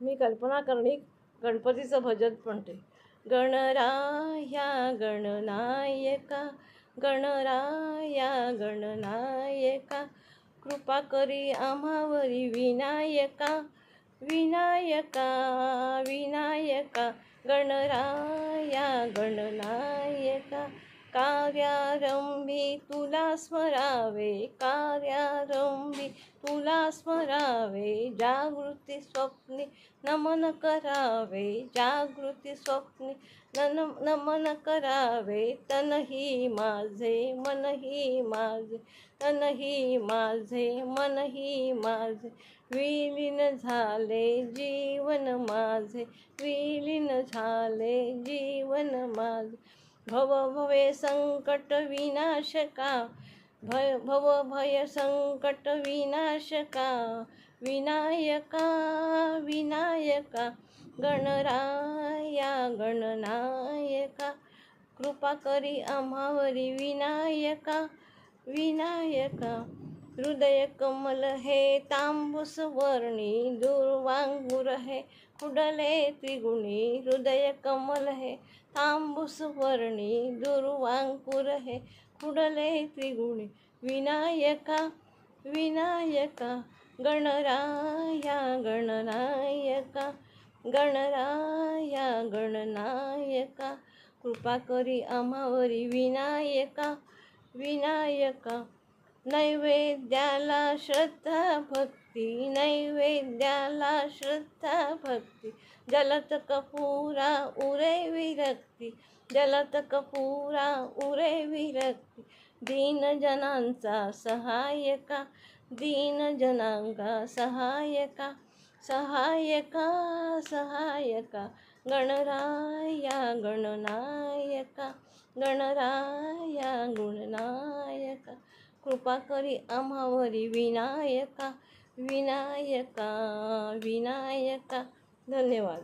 मी कल्पना करणी गणपतीचं भजन म्हणते. गणराया गणनायका गणराया गणनायका कृपा करी आम्हावरी विनायका विनायका विनायका गणराया गणनायका कार्यारंभी तुला स्मरावे कार्यारंभी तुला स्मरावे जागृती स्वप्ने नमन करावे जागृती स्वप्ने नन नमन करावे तनही माझे मनही माझे तनही माझे मनही माझे विलीन झाले जीवन माझे विलीन झाले जीवन माझे. भव भवे संकट विनाशका भय भव भय संकट विनाशका विनायका विनायका गणराया गणनायका कृपा करी आम्हावरी विनायका विनायका हृदय कमल हे तांबूस वर्णी दुर्वांगुर हे कुडले त्रिगुणी हृदय कमल हे तांबूस वर्णी दुर्वांकुर हे कुडले त्रिगुणी विनायका विनायका गणराया गणनायका गणराया गणनायका कृपा करी आम्हावरी विनायका विनायका नैवेद्याला श्रद्धा भक्ती नैवेद्याला श्रद्धा भक्ती. जलत कपूरा उरे विरक्ती जलत कपूरा उरे विरक्ती. दीनजनांचा सहाय्यका दीनजनांका सहाय्यका सहाय्यका सहाय्यका. गणराया गणनायका गणराया गुणनाय कृपा करी आम्हावरी विनायका विनायका विनायका. धन्यवाद.